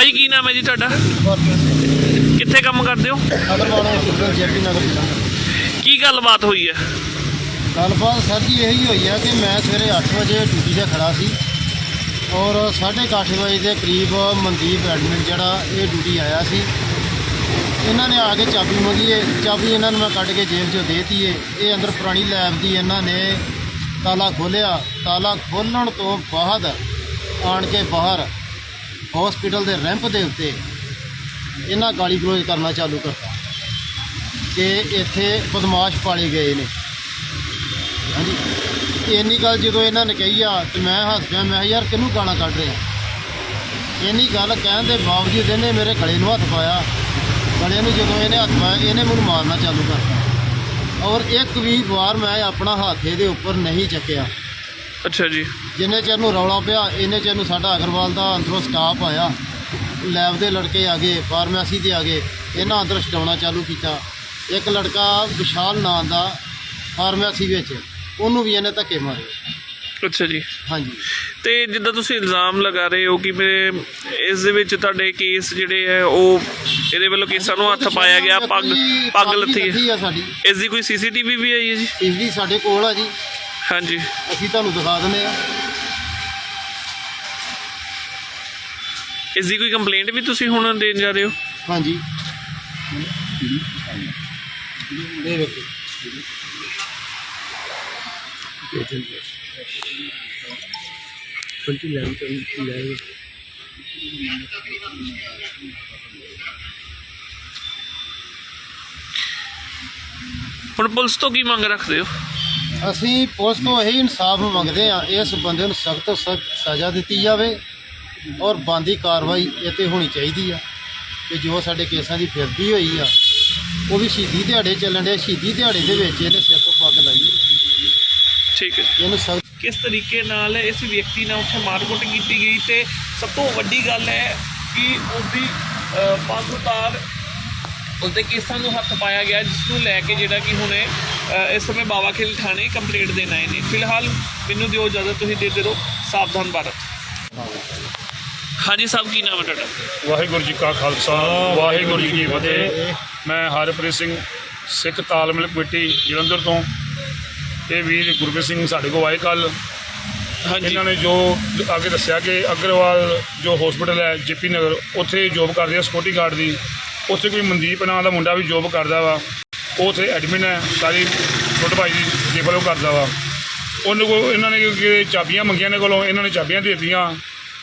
ਭਾਈ ਕੀ ਨਾਮ ਹੈ ਜੀ ਤੁਹਾਡਾ? ਕਿੱਥੇ ਕੰਮ ਕਰਦੇ ਹੋ? ਕੀ ਗੱਲਬਾਤ ਹੋਈ ਹੈ? ਗੱਲਬਾਤ ਸਰ ਜੀ ਇਹੀ ਹੋਈ ਹੈ ਕਿ ਮੈਂ ਸਵੇਰੇ 8 ਵਜੇ ਡਿਊਟੀ ਤੇ ਖੜਾ ਸੀ ਔਰ 8:30 ਵਜੇ ਦੇ ਕਰੀਬ ਮਨਦੀਪ ਐਡਮਿਨ ਜਿਹੜਾ ਇਹ ਡਿਊਟੀ ਆਇਆ ਸੀ। ਇਹਨਾਂ ਨੇ ਆ ਕੇ ਚਾਬੀ ਮੰਗੀ ਏ। ਚਾਬੀ ਇਹਨਾਂ ਨੂੰ ਮੈਂ ਕੱਢ ਕੇ ਜੇਬ 'ਚੋਂ ਦੇਤੀ ਏ। ਇਹ ਅੰਦਰ ਪੁਰਾਣੀ ਲੈਬ ਦੀ ਇਹਨਾਂ ਨੇ ਤਾਲਾ ਖੋਲਿਆ ਤਾਲਾ ਖੋਲਣ ਤੋਂ ਬਾਅਦ ਆਣ ਕੇ ਬਾਹਰ ਹਸਪੀਟਲ ਦੇ ਰੈਂਪ ਦੇ ਉੱਤੇ ਇਹਨਾਂ ਗਾਲੀ ਗਲੋਚ ਕਰਨਾ ਚਾਲੂ ਕਰਤਾ ਕਿ ਇੱਥੇ ਬਦਮਾਸ਼ ਪਾਲੇ ਗਏ ਨੇ। ਹਾਂਜੀ। ਇੰਨੀ ਗੱਲ ਜਦੋਂ ਇਹਨਾਂ ਨੇ ਕਹੀ ਆ ਤੇ ਮੈਂ ਹੱਸ ਪਿਆ ਮੈਂ ਕਿਹਾ, ਯਾਰ ਕਿਹਨੂੰ ਗਾਣਾ ਕੱਢ ਰਿਹਾ ਇੰਨੀ ਗੱਲ ਕਹਿਣ ਦੇ ਬਾਵਜੂਦ ਇਹਨੇ ਮੇਰੇ ਗਲੇ ਨੂੰ ਹੱਥ ਪਾਇਆ। ਗਲੇ ਨੂੰ ਜਦੋਂ ਇਹਨੇ ਹੱਥ ਪਾਇਆ ਇਹਨੇ ਮੈਨੂੰ ਮਾਰਨਾ ਚਾਲੂ ਕਰਤਾ। ਔਰ ਇੱਕ ਵੀ ਵਾਰ ਮੈਂ ਆਪਣਾ ਹੱਥ ਇਹਦੇ ਉੱਪਰ ਨਹੀਂ ਚੱਕਿਆ। ਅੱਛਾ ਜੀ। ਜਿੰਨੇ ਚਿਰ ਨੂੰ ਰੌਲਾ ਪਿਆ ਇੰਨੇ ਚਿਰ ਨੂੰ ਸਾਡਾ ਅਗਰਵਾਲ ਦਾ ਅੰਦਰੋਂ ਸਟਾਫ ਆਇਆ। ਲੈਬ ਦੇ ਲੜਕੇ ਆ ਗਏ ਫਾਰਮੇਸੀ ਦੇ ਆ ਗਏ। ਇਹਨਾਂ ਅੰਦਰ ਛਡਾਉਣਾ ਚਾਲੂ ਕੀਤਾ। ਇੱਕ ਲੜਕਾ ਵਿਸ਼ਾਲ ਨਾਂ ਦਾ ਫਾਰਮੇਸੀ ਵਿੱਚ ਉਹਨੂੰ ਵੀ ਇਹਨੇ ਧੱਕੇ ਮਾਰੇ। ਅੱਛਾ ਜੀ। ਹਾਂਜੀ। ਤੇ ਜਿੱਦਾਂ ਤੁਸੀਂ ਇਲਜ਼ਾਮ ਲਗਾ ਰਹੇ ਹੋ ਕਿ ਮੇਰੇ ਇਸ ਦੇ ਵਿੱਚ ਤੁਹਾਡੇ ਕੇਸ ਜਿਹੜੇ ਹੈ ਉਹ ਇਹਦੇ ਵੱਲੋਂ ਕੇਸਾਂ ਨੂੰ ਹੱਥ ਪਾਇਆ ਗਿਆ ਪੱਗ ਪੱਗ ਲੱਥੀ ਹੈ। ਇਸ ਦੀ ਕੋਈ ਸੀਸੀਟੀਵੀ ਵੀ ਆਈ ਹੈ ਜੀ? ਇਸ ਦੀ ਸਾਡੇ ਕੋਲ ਆ ਜੀ। ਹਾਂਜੀ। ਅਸੀਂ ਤੁਹਾਨੂੰ ਦਿਖਾ ਦਿੰਦੇ ਆ ਇਸ ਦੀ ਕੋਈ ਕੰਪਲੇਂਟ ਵੀ ਤੁਸੀਂ ਹੁਣ ਦੇਣ ਜਾ ਰਹੇ ਹੋ? ਹਾਂਜੀ। ਵੇਖੋ। ਹੁਣ ਪੁਲਿਸ ਤੋਂ ਕੀ ਮੰਗ ਰੱਖਦੇ ਹੋ? ਅਸੀਂ ਪੁਲਿਸ ਤੋਂ ਇਹੀ ਇਨਸਾਫ ਮੰਗਦੇ ਆ ਇਸ ਬੰਦੇ ਨੂੰ ਸਖਤ ਤੋਂ ਸਖਤ ਸਜ਼ਾ ਦਿੱਤੀ ਜਾਵੇ ਔਰ ਬੰਦੀ ਕਾਰਵਾਈ ਇਹ 'ਤੇ ਹੋਣੀ ਚਾਹੀਦੀ ਆ ਕਿ ਜੋ ਸਾਡੇ ਕੇਸਾਂ ਦੀ ਫਿਰਦੀ ਹੋਈ ਆ ਉਹ ਵੀ ਸ਼ਹੀਦੀ ਦਿਹਾੜੇ ਚੱਲਣ ਦੇ ਸ਼ਹੀਦੀ ਦਿਹਾੜੇ ਦੇ ਵਿੱਚ ਇਹਨੇ ਸਿਰ ਤੋਂ ਪੱਗ ਲਾਈ ਠੀਕ ਹੈ। ਇਹਨੂੰ ਸਖਤ ਕਿਸ ਤਰੀਕੇ ਨਾਲ ਇਸ ਵਿਅਕਤੀ ਨਾਲ ਉੱਥੇ ਮਾਰਕੁੱਟ ਕੀਤੀ ਗਈ ਤੇ ਸਭ ਤੋਂ ਵੱਡੀ ਗੱਲ ਹੈ ਕਿ ਉਹਦੀ ਪੱਗ ਉਤਾਰ ਉਸਦੇ ਕੇਸਾਂ ਨੂੰ ਹੱਥ ਪਾਇਆ ਗਿਆ ਜਿਸ ਨੂੰ ਲੈ ਕੇ ਜਿਹੜਾ ਕਿ ਹੁਣੇ ਇਸ ਸਮੇਂ ਬਾਵਾ ਖੇਲ ਥਾਣੇ ਕੰਪਲੇਂਟ ਦੇਣ ਆਏ ਨੇ। ਫਿਲਹਾਲ ਮੈਨੂੰ ਦਿਓ ਇਜਾਜ਼ਤ ਤੁਸੀਂ ਦੇ ਦਿਓ ਸਾਵਧਾਨ ਭਾਰਤ। ਹਾਂਜੀ ਸਾਹਿਬ ਕੀ ਨਾਮ ਹੈ ਤੁਹਾਡਾ? ਵਾਹਿਗੁਰੂ ਜੀ ਕਾ ਖਾਲਸਾ ਵਾਹਿਗੁਰੂ ਜੀ ਕੀ ਫਤਿਹ। ਮੈਂ ਹਰਪ੍ਰੀਤ ਸਿੰਘ ਸਿੱਖ ਤਾਲਮੇਲ ਕਮੇਟੀ ਜਲੰਧਰ ਤੋਂ। ਇਹ ਵੀਰ ਗੁਰਪ੍ਰੀਤ ਸਿੰਘ ਸਾਡੇ ਕੋਲ ਆਏ ਕੱਲ ਹਾਂਜੀ। ਇਹਨਾਂ ਨੇ ਜੋ ਅੱਗੇ ਦੱਸਿਆ ਕਿ ਅਗਰਵਾਲ ਜੋ ਹਸਪੀਟਲ ਹੈ ਜੇਪੀ ਨਗਰ ਉੱਥੇ ਜੋਬ ਕਰਦੇ ਆ ਸਿਕਿਉਰਟੀ ਗਾਰਡ ਦੀ। ਉੱਥੇ ਕੋਈ ਮਨਦੀਪ ਨਾਂ ਦਾ ਮੁੰਡਾ ਵੀ ਜੋਬ ਕਰਦਾ ਵਾ, ਉਹ ਉੱਥੇ ਐਡਮਿਨ ਹੈ, ਸਾਰੀ ਛੋਟੇ ਭਾਈ ਦੀ ਦੇਖਭਾਲ ਉਹ ਕਰਦਾ ਵਾ। ਉਹਨੇ ਕੋਲ ਇਹਨਾਂ ਨੇ ਕਿ ਚਾਬੀਆਂ ਮੰਗੀਆਂ ਨੇ ਕੋਲੋਂ, ਇਹਨਾਂ ਨੇ ਚਾਬੀਆਂ ਦੇ ਦਿੱਤੀਆਂ।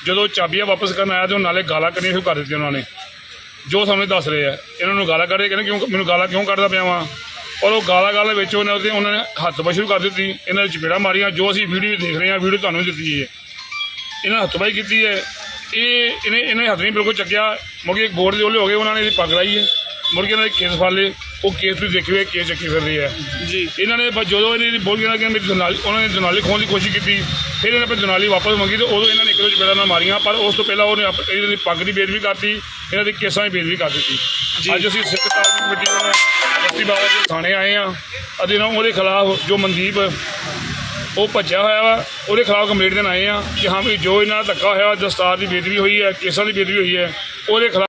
ਜਦੋਂ ਚਾਬੀਆਂ ਵਾਪਸ ਕਰਨ ਆਇਆ ਤੇ ਉਹ ਨਾਲੇ ਗਾਲਾਂ ਕੱਢਣੀਆਂ ਸ਼ੁਰੂ ਕਰ ਦਿੱਤੀਆਂ ਉਹਨਾਂ ਨੇ। ਜੋ ਸਾਨੂੰ ਦੱਸ ਰਹੇ ਆ, ਇਹਨਾਂ ਨੂੰ ਗਾਲਾਂ ਕੱਢ ਰਹੇ ਕਹਿੰਦੇ, ਕਿਉਂ ਮੈਨੂੰ ਗਾਲਾਂ ਕਿਉਂ ਕੱਢਦਾ ਪਿਆ ਵਾਂ? ਔਰ ਉਹ ਗਾਲਾਂ ਗਾਲਾਂ ਵਿੱਚ ਉਹਨਾਂ ਉਹਦੇ ਉਹਨਾਂ ਨੇ ਹੱਥ ਬਾਈ ਸ਼ੁਰੂ ਕਰ ਦਿੱਤੀ, ਇਹਨਾਂ ਦੇ ਚਪੇੜਾਂ ਮਾਰੀਆਂ। ਜੋ ਅਸੀਂ ਵੀਡੀਓ ਦੇਖ ਰਹੇ ਹਾਂ ਵੀਡੀਓ ਤੁਹਾਨੂੰ ਦਿੱਤੀ ਹੈ। ਇਹਨਾਂ ਹੱਥਬਾਈ ਕੀਤੀ ਹੈ। ਇਹ ਇਹਨੇ ਇਹਨੇ ਹੱਥ ਨਹੀਂ ਬਿਲਕੁਲ ਚੱਕਿਆ। ਮੁਰਗੇ ਇੱਕ ਬੋਰਡ ਦੇ ਉਹਲੇ ਹੋ ਗਏ ਉਹਨਾਂ ਨੇ ਇਹਦੀ ਪੱਗ ਲਾਈ ਹੈ। ਮੁਰਗੇ ਨਾਲ ਕੇਸ ਫੜ ਲਏ। ਉਹ ਕੇਸ ਵੀ ਦੇਖੇ ਹੋਏ ਕੇਸ ਚੱਕੀ ਫਿਰ ਰਹੇ ਆ ਜੀ। ਇਹਨਾਂ ਨੇ ਜਦੋਂ ਇਹਨੇ ਬੋਲ ਗਿਆ ਕਿ ਮੇਰੀ ਦਨਾਲੀ ਉਹਨਾਂ ਨੇ ਦਨਾਲੀ ਖੋਣ ਦੀ ਕੋਸ਼ਿਸ਼ ਕੀਤੀ। ਫਿਰ ਇਹਨੇ ਆਪਣੀ ਦਨਾਲੀ ਵਾਪਸ ਮੰਗੀ ਤੇ ਉਦੋਂ ਇਹਨਾਂ ਨੇ ਇੱਕ ਦੋ ਚਪੇੜਾਂ ਨਾਲ ਮਾਰੀਆਂ। ਪਰ ਉਸ ਤੋਂ ਪਹਿਲਾਂ ਉਹਨੇ ਇਹਨਾਂ ਦੀ ਪੱਗ ਦੀ ਬੇਦਬੀ ਕਰਤੀ ਇਹਨਾਂ ਦੇ ਕੇਸਾਂ ਦੀ ਬੇਦਬੀ ਕਰ ਦਿੱਤੀ। ਅੱਜ ਅਸੀਂ ਸਿੱਖ ਤਾਲਮੇਲ ਕਮੇਟੀ ਵੱਲੋਂ ਬਸਤੀ ਬਾਬਾ ਦੇ ਥਾਣੇ ਆਏ ਆ ਅਤੇ ਨਾ ਉਹਦੇ ਖਿਲਾਫ ਜੋ ਮਨਦੀਪ ਉਹ ਭੱਜਿਆ ਹੋਇਆ ਵਾ, ਉਹਦੇ ਖਿਲਾਫ ਕੰਪਲੇਂਟ ਦੇਣ ਆਏ ਆ ਕਿ ਹਾਂ ਵੀ ਜੋ ਇਹਨਾਂ ਦਾ ਧੱਕਾ ਹੋਇਆ ਦਸਤਾਰ ਦੀ ਬੇਦਬੀ ਹੋਈ ਹੈ, ਕੇਸਾਂ ਦੀ ਬੇਦਬੀ ਹੋਈ ਹੈ, ਉਹਦੇ ਖਿਲਾਫ